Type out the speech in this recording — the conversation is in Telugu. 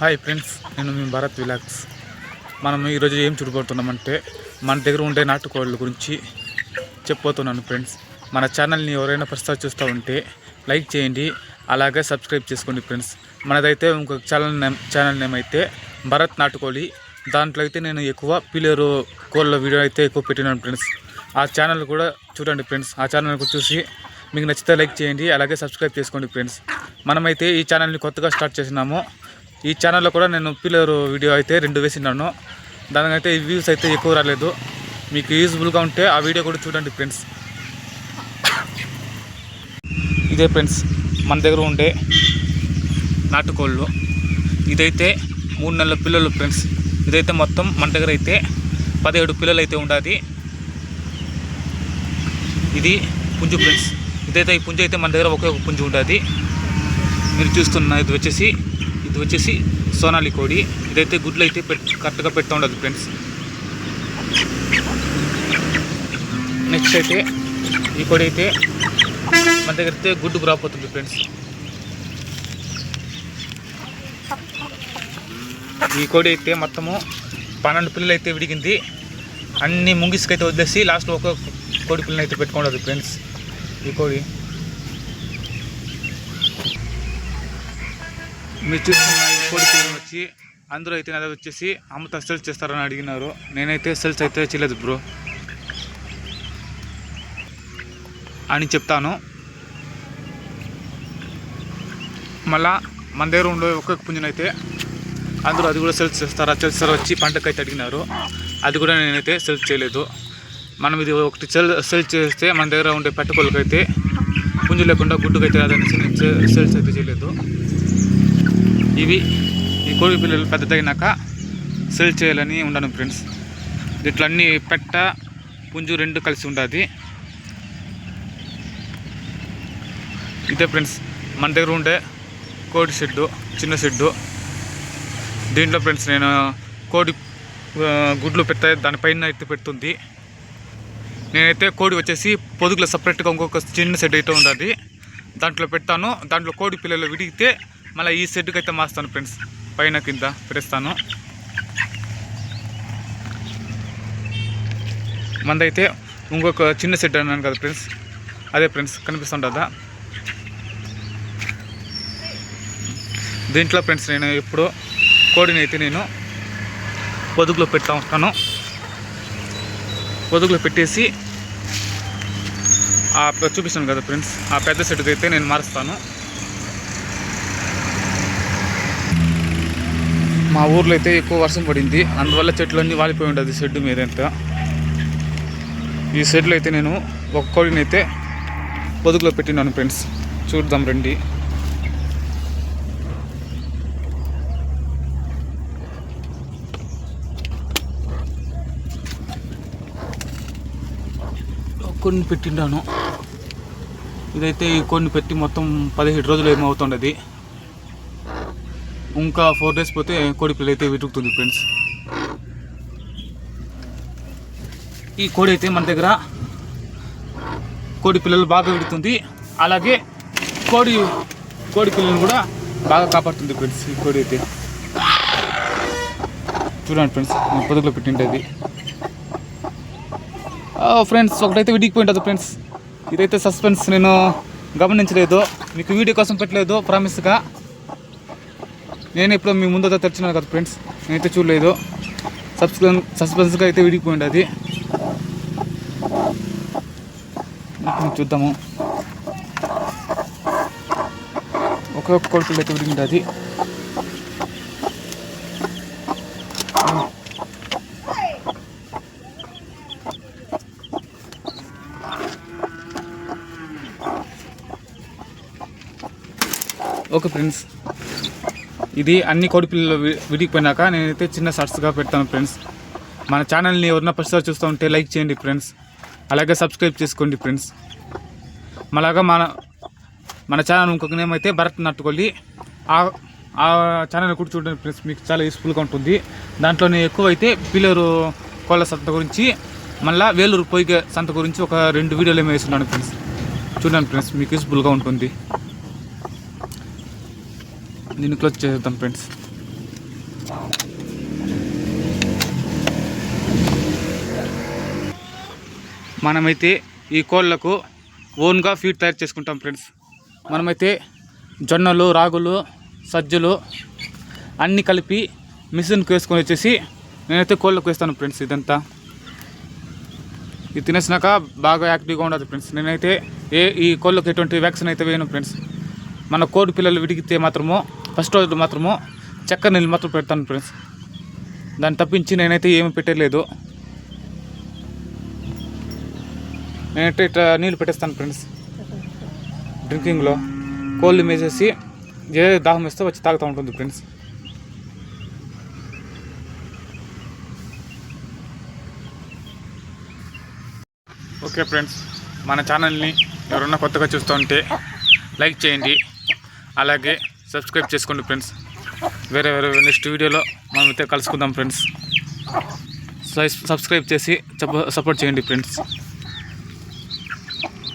హాయ్ ఫ్రెండ్స్ నేను మీ భరత్ విలాక్స్ మనం ఈరోజు ఏం చూడబోతున్నామంటే మన దగ్గర ఉండే నాటుకోళ్ళ గురించి చెప్పబోతున్నాను ఫ్రెండ్స్ మన ఛానల్ని ఎవరైనా ప్రస్తుతం చూస్తూ ఉంటే లైక్ చేయండి అలాగే సబ్స్క్రైబ్ చేసుకోండి ఫ్రెండ్స్ మనదైతే ఇంకొక ఛానల్ నేమ్ ఛానల్ నేమ్ అయితే భరత్ నాటుకోళి. దాంట్లో అయితే నేను ఎక్కువ పిల్లరు కోళ్ళ వీడియో అయితే ఎక్కువ పెట్టినాను ఫ్రెండ్స్ ఆ ఛానల్ కూడా చూడండి ఫ్రెండ్స్ ఆ ఛానల్ కూడా చూసి మీకు నచ్చితే లైక్ చేయండి అలాగే సబ్స్క్రైబ్ చేసుకోండి ఫ్రెండ్స్ మనమైతే ఈ ఛానల్ని కొత్తగా స్టార్ట్ చేసినాము. ఈ ఛానల్లో కూడా నేను పిల్లర్ వీడియో అయితే రెండు వేసినాను దానికైతే వ్యూస్ అయితే ఎక్కువ రాలేదు. మీకు యూజ్ఫుల్గా ఉంటే ఆ వీడియో కూడా చూడండి ఫ్రెండ్స్ ఇదే ఫ్రెండ్స్ మన దగ్గర ఉండే నాటుకోళ్ళు. ఇదైతే మూడు నెలల పిల్లలు ఫ్రెండ్స్ ఇదైతే మొత్తం మన దగ్గర అయితే పదిహేడు పిల్లలు అయితే ఉండాది. ఇది పుంజు ఫ్రెండ్స్ ఇదైతే ఈ పుంజు అయితే మన దగ్గర ఒకే ఒక పుంజు ఉంటుంది మీరు చూస్తున్న ఇది వచ్చేసి ఇది వచ్చేసి సోనాలి కోడి. ఇదైతే గుడ్లు అయితే పెట్ కరెక్ట్గా పెడుతూ ఉండదు ఫ్రెండ్స్ నెక్స్ట్ అయితే ఈ కోడి అయితే మన దగ్గర అయితే గుడ్డుకు రాపోతుంది ఫ్రెండ్స్ ఈ కోడి అయితే మొత్తము పన్నెండు పిల్లలు అయితే విడిగింది. అన్ని ముంగిసుకైతే వదిలేసి లాస్ట్ ఒక కోడి పిల్లని అయితే పెట్టుకోండి ఫ్రెండ్స్ ఈ కోడి. మీరు చూస్తున్న కోడి వచ్చి అందరూ అయితే నా దగ్గర వచ్చేసి అమ్మతో సెల్స్ చేస్తారని అడిగినారు. నేనైతే సెల్స్ అయితే చేయలేదు బ్రో. అని చెప్తాను. మళ్ళా మన దగ్గర ఉండే ఒక్కొక్క పుంజనైతే అందరూ అది కూడా సెల్స్ చేస్తారా? చేస్తారా వచ్చి పంటకైతే అడిగినారు. అది కూడా నేనైతే సెల్స్ చేయలేదు. మనం ఇది ఒకటి సెల్ సెల్ చేస్తే మన దగ్గర ఉండే పెట్టుకోలకైతే పుంజు లేకుండా గుడ్డుకైతే అదనేసి నేను సె- సెల్స్ అయితే చేయలేదు. ఇవి ఈ కోడి పిల్లలు పెద్దదైనాక సెల్ చేయాలని ఉన్నాను ఫ్రెండ్స్ ఇట్లన్నీ పెట్ట పుంజు రెండు కలిసి ఉంటుంది ఇదే ఫ్రెండ్స్ మన దగ్గర ఉండే కోడి షెడ్డు చిన్న షెడ్డు. దీంట్లో ఫ్రెండ్స్ నేను కోడి గుడ్లు పెట్టే దానిపైన అయితే పెడుతుంది. నేనైతే కోడి వచ్చేసి పొదుగులో సపరేట్గా ఇంకొక చిన్న షెడ్ అయితే ఉంటుంది దాంట్లో పెడతాను. దాంట్లో కోడి పిల్లలు విడిగితే మళ్ళీ ఈ సెట్కి అయితే మాస్తాను ఫ్రెండ్స్ పైన కింద పెట్టేస్తాను మందైతే ఇంకొక చిన్న సెట్ అన్నాను కదా ఫ్రెండ్స్ అదే ఫ్రెండ్స్ కనిపిస్తుంటుందా దీంట్లో ఫ్రెండ్స్ నేను ఎప్పుడు కోడిని అయితే నేను పొదుగులో పెడతా ఉంటాను. పొదుగులో పెట్టేసి ఆ చూపిస్తాను కదా ఫ్రెండ్స్ ఆ పెద్ద సెట్కి అయితే నేను మారుస్తాను. మా ఊర్లో అయితే ఎక్కువ వర్షం పడింది. అందువల్ల చెట్లు అన్నీ వాలిపోయి ఉండదు షెడ్ మీద అంతా. ఈ షెడ్లో అయితే నేను ఒక కోడిని అయితే పొదుగులో పెట్టినాను ఫ్రెండ్స్ చూద్దాం రండి. కొన్ని పెట్టిండాను. ఇదైతే ఈ కొన్ని పెట్టి మొత్తం పదిహేడు రోజులు ఏమవుతుండది. ఇంకా ఫోర్ డేస్ పోతే కోడి పిల్ల అయితే వెతుకుతుంది ఫ్రెండ్స్ ఈ కోడి అయితే మన దగ్గర కోడి పిల్లలు బాగా విడుతుంది అలాగే కోడి కోడి పిల్లలు కూడా బాగా కాపాడుతుంది ఫ్రెండ్స్ ఈ కోడి అయితే. చూడండి ఫ్రెండ్స్ నేను పొదుగులో పెట్టిండేది ఫ్రెండ్స్ ఒకటైతే విడిగిపోయింటుంది ఫ్రెండ్స్ ఇదైతే సస్పెన్స్ నేను గమనించలేదు. మీకు వీడియో కోసం పెట్టలేదు ప్రామిస్గా నేను ఇప్పుడు మీ ముందు తెరిచినాను కదా ఫ్రెండ్స్ నేనైతే చూడలేదు. సస్పెన్స్ సస్పెన్స్గా అయితే విడిగిపోయింది అది. చూద్దాము. ఒక్కొక్క కొడుకులు అయితే విడిగింది అది. ఓకే ఫ్రెండ్స్ ఇది అన్ని కోడిపిల్లలు విడిగిపోయినాక నేనైతే చిన్న షార్ట్స్గా పెడతాను ఫ్రెండ్స్. మన ఛానల్ని ఎవరన్నా పరిస్థితులు చూస్తూ ఉంటే లైక్ చేయండి ఫ్రెండ్స్. అలాగే సబ్స్క్రైబ్ చేసుకోండి ఫ్రెండ్స్. మలాగా మన మన ఛానల్ ఇంకొక నేమ్ అయితే భరత్ నట్టుకొల్లి ఆ ఆ ఛానల్ కూడా చూడండి ఫ్రెండ్స్ మీకు చాలా యూస్ఫుల్గా ఉంటుంది. దాంట్లోనే ఎక్కువ అయితే పిల్లరు కోళ్ళ సంత గురించి మళ్ళీ వేలూరు పొయ్యి సంత గురించి ఒక రెండు వీడియోలు ఏమో వేస్తున్నాను ఫ్రెండ్స్. చూడండి ఫ్రెండ్స్ మీకు యూస్ఫుల్గా ఉంటుంది. దీన్ని క్లోజ్ చేద్దాం ఫ్రెండ్స్ మనమైతే ఈ కోళ్ళకు ఓన్గా ఫీడ్ తయారు చేసుకుంటాం ఫ్రెండ్స్ మనమైతే జొన్నలు రాగులు సజ్జలు అన్నీ కలిపి మిషన్కి వేసుకొని వచ్చేసి నేనైతే కోళ్ళకు వేస్తాను ఫ్రెండ్స్ ఇదంతా. ఇది తినేసినాక బాగా యాక్టివ్గా ఉండదు ఫ్రెండ్స్ నేనైతే ఏ ఈ కోళ్ళకు ఎటువంటి వ్యాక్సిన్ అయితే వేయను ఫ్రెండ్స్ మన కోడి పిల్లలు విడిగితే మాత్రము ఫస్ట్ రోజు మాత్రము చక్కెర నీళ్ళు మాత్రం పెడతాను ఫ్రెండ్స్. దాన్ని తప్పించి నేనైతే ఏమి పెట్టలేదు. నేనైతే ఇట్లా నీళ్ళు పెట్టేస్తాను ఫ్రెండ్స్. డ్రింకింగ్లో కోళ్ళు మేసేసి ఏ దాహం వేస్తే వచ్చి తాగుతూ ఉంటుంది ఫ్రెండ్స్. ఓకే ఫ్రెండ్స్ మన ఛానల్ని ఎవరన్నా కొత్తగా చూస్తూ ఉంటే లైక్ చేయండి. అలాగే సబ్స్క్రైబ్ చేసుకోండి ఫ్రెండ్స్. వేరే వేరే నెక్స్ట్ వీడియోలో మనమైతే కలుసుకుందాం ఫ్రెండ్స్. సబ్స్క్రైబ్ చేసి సపోర్ట్ చేయండి ఫ్రెండ్స్.